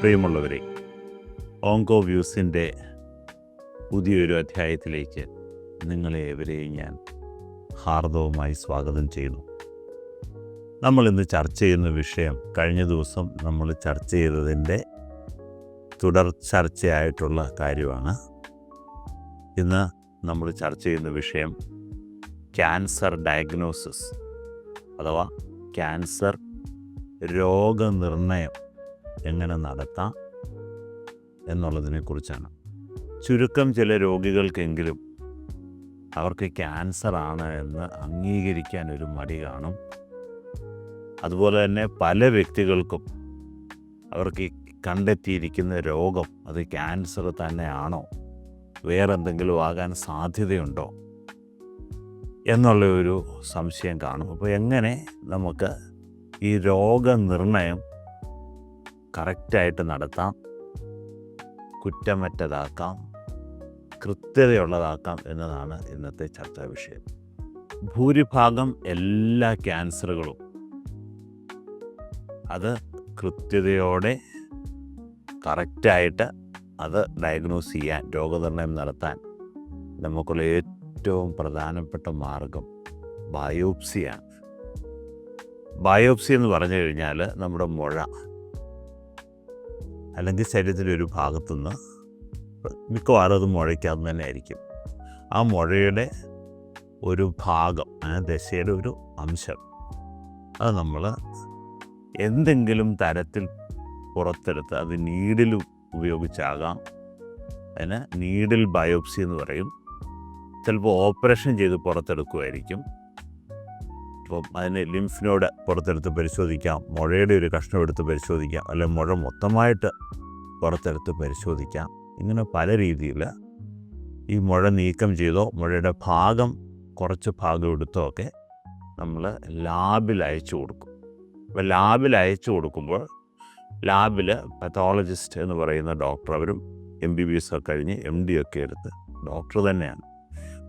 പ്രിയമുള്ളവരെ ഓങ്കോ വ്യൂസിന്റെ പുതിയൊരു അധ്യായത്തിലേക്ക് നിങ്ങളെ ഏവരെയും ഞാൻ ഹാർദവുമായി സ്വാഗതം ചെയ്യുന്നു. നമ്മൾ ഇന്ന് ചർച്ച ചെയ്യുന്ന വിഷയം കഴിഞ്ഞ ദിവസം നമ്മൾ ചർച്ച ചെയ്തതിന്റെ തുടർ ചർച്ചയായിട്ടുള്ള കാര്യമാണ്. ഇന്ന് നമ്മൾ ചർച്ച ചെയ്യുന്ന വിഷയം ക്യാൻസർ ഡയഗ്നോസിസ് അഥവാ ക്യാൻസർ രോഗനിർണയം എങ്ങനെ നടത്താം എന്നുള്ളതിനെക്കുറിച്ചാണ്. ചുരുക്കം ചില രോഗികൾക്കെങ്കിലും അവർക്ക് ക്യാൻസർ ആണ് എന്ന് അംഗീകരിക്കാൻ ഒരു മടി കാണും. അതുപോലെ തന്നെ പല വ്യക്തികൾക്കും അവർക്ക് കണ്ടെത്തിയിരിക്കുന്ന രോഗം അത് ക്യാൻസർ തന്നെയാണോ? വേറെന്തെങ്കിലും ആകാൻ സാധ്യതയുണ്ടോ? എന്നുള്ള ഒരു സംശയം കാണും. അപ്പോൾ എങ്ങനെ നമുക്ക് ഈ രോഗനിർണയം കറക്റ്റായിട്ട് നടത്താം കുറ്റമറ്റതാക്കാം കൃത്യതയുള്ളതാക്കാം എന്നതാണ് ഇന്നത്തെ ചർച്ചാ വിഷയം. ഭൂരിഭാഗം എല്ലാ ക്യാൻസറുകളും അത് കൃത്യതയോടെ കറക്റ്റായിട്ട് അത് ഡയഗ്നോസ് ചെയ്യാൻ രോഗനിർണയം നടത്താൻ നമുക്കുള്ള ഏറ്റവും പ്രധാനപ്പെട്ട മാർഗം ബയോപ്സിയാണ്. ബയോപ്സി എന്ന് പറഞ്ഞു കഴിഞ്ഞാൽ നമ്മുടെ മുഴ അല്ലെങ്കിൽ ശരീരത്തിന്റെ ഒരു ഭാഗത്തുനിന്ന് മിക്കവാറും അത് മുഴയ്ക്കാതെ തന്നെ ആയിരിക്കും. ആ മുഴയുടെ ഒരു ഭാഗം ആ ദശയുടെ ഒരു അംശം അത് നമ്മൾ എന്തെങ്കിലും തരത്തിൽ പുറത്തെടുത്ത് അത് നീഡിൽ ഉപയോഗിച്ചാകാം. അതിന് നീഡിൽ ബയോപ്സി എന്ന് പറയും. ചിലപ്പോൾ ഓപ്പറേഷൻ ചെയ്ത് പുറത്തെടുക്കുമായിരിക്കും അപ്പം അതിന് ലിംഫ് നോഡ് പുറത്തെടുത്ത് പരിശോധിക്കാം മുഴയുടെ ഒരു കഷ്ണം എടുത്ത് പരിശോധിക്കാം അല്ലെങ്കിൽ മുഴ മൊത്തമായിട്ട് പുറത്തെടുത്ത് പരിശോധിക്കാം. ഇങ്ങനെ പല രീതിയിൽ ഈ മുഴ നീക്കം ചെയ്തോ മുഴയുടെ ഭാഗം കുറച്ച് ഭാഗം എടുത്തോ ഒക്കെ നമ്മൾ ലാബിൽ അയച്ചു കൊടുക്കും. അപ്പോൾ ലാബിൽ അയച്ചു കൊടുക്കുമ്പോൾ ലാബിൽ പത്തോളജിസ്റ്റ് എന്ന് പറയുന്ന ഡോക്ടർ അവരും എം ബി ബി എസ് ഒക്കെ കഴിഞ്ഞ് എം ഡി ഒക്കെ എടുത്ത് ഡോക്ടർ തന്നെയാണ്.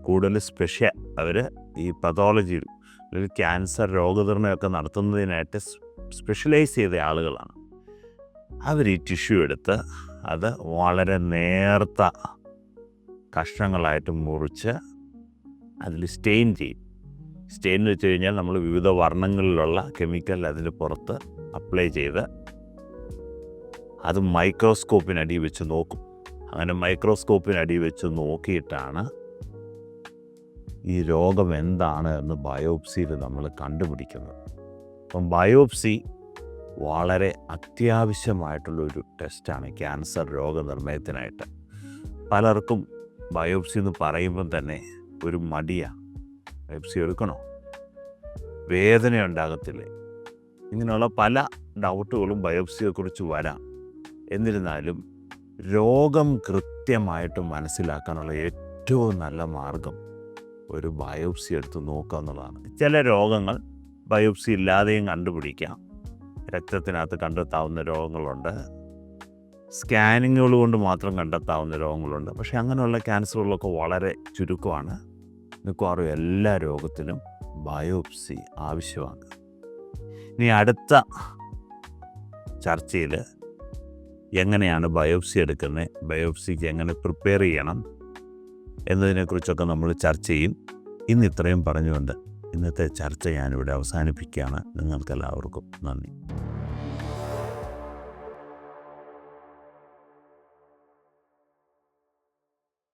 കൂടുതൽ സ്പെഷ്യ അവർ ഈ പതോളജിയിൽ അല്ലെങ്കിൽ ക്യാൻസർ രോഗനിർണയമൊക്കെ നടത്തുന്നതിനായിട്ട് സ്പെഷ്യലൈസ് ചെയ്ത ആളുകളാണ്. അവർ ഈ ടിഷ്യൂ എടുത്ത് അത് വളരെ നേർത്ത കഷ്ണങ്ങളായിട്ട് മുറിച്ച് അതിൽ സ്റ്റെയിൻ ചെയ്യും. സ്റ്റെയിൻ എന്ന് വെച്ച് കഴിഞ്ഞാൽ നമ്മൾ വിവിധ വർണങ്ങളിലുള്ള കെമിക്കൽ അതിന് പുറത്ത് അപ്ലൈ ചെയ്ത് അത് മൈക്രോസ്കോപ്പിനടി വെച്ച് നോക്കും. അങ്ങനെ മൈക്രോസ്കോപ്പിനടി വെച്ച് നോക്കിയിട്ടാണ് ഈ രോഗം എന്താണ് എന്ന് ബയോപ്സിയിൽ നമ്മൾ കണ്ടുപിടിക്കുന്നത്. അപ്പം ബയോപ്സി വളരെ അത്യാവശ്യമായിട്ടുള്ളൊരു ടെസ്റ്റാണ് ക്യാൻസർ രോഗനിർണയത്തിനായിട്ട്. പലർക്കും ബയോപ്സി എന്ന് പറയുമ്പം തന്നെ ഒരു മടിയാണ് ബയോപ്സി എടുക്കണോ? വേദന ഉണ്ടാകത്തില്ലേ? ഇങ്ങനെയുള്ള പല ഡൗട്ടുകളും ബയോപ്സിയെക്കുറിച്ച് വരാം. എന്നിരുന്നാലും രോഗം കൃത്യമായിട്ട് മനസ്സിലാക്കാനുള്ള ഏറ്റവും നല്ല മാർഗം ഒരു ബയോപ്സി എടുത്ത് നോക്കുക എന്നുള്ളതാണ്. ചില രോഗങ്ങൾ ബയോപ്സി ഇല്ലാതെയും കണ്ടുപിടിക്കാം. രക്തത്തിനകത്ത് കണ്ടെത്താവുന്ന രോഗങ്ങളുണ്ട്. സ്കാനിങ്ങുകൾ കൊണ്ട് മാത്രം കണ്ടെത്താവുന്ന രോഗങ്ങളുണ്ട്. പക്ഷേ അങ്ങനെയുള്ള ക്യാൻസറുകളൊക്കെ വളരെ ചുരുക്കമാണ്. മിക്കവാറും എല്ലാ രോഗത്തിനും ബയോപ്സി ആവശ്യമാണ്. ഇനി അടുത്ത ചർച്ചയിൽ എങ്ങനെയാണ് ബയോപ്സി എടുക്കുന്നത്? ബയോപ്സിക്ക് എങ്ങനെ പ്രിപ്പയർ ചെയ്യണം? എന്നതിനെക്കുറിച്ചൊക്കെ നമ്മൾ ചർച്ച ചെയ്യും. ഇന്ന് ഇത്രയും പറഞ്ഞുകൊണ്ട് ഇന്നത്തെ ചർച്ച ഞാനിവിടെ അവസാനിപ്പിക്കുകയാണ്. നിങ്ങൾക്കെല്ലാവർക്കും നന്ദി.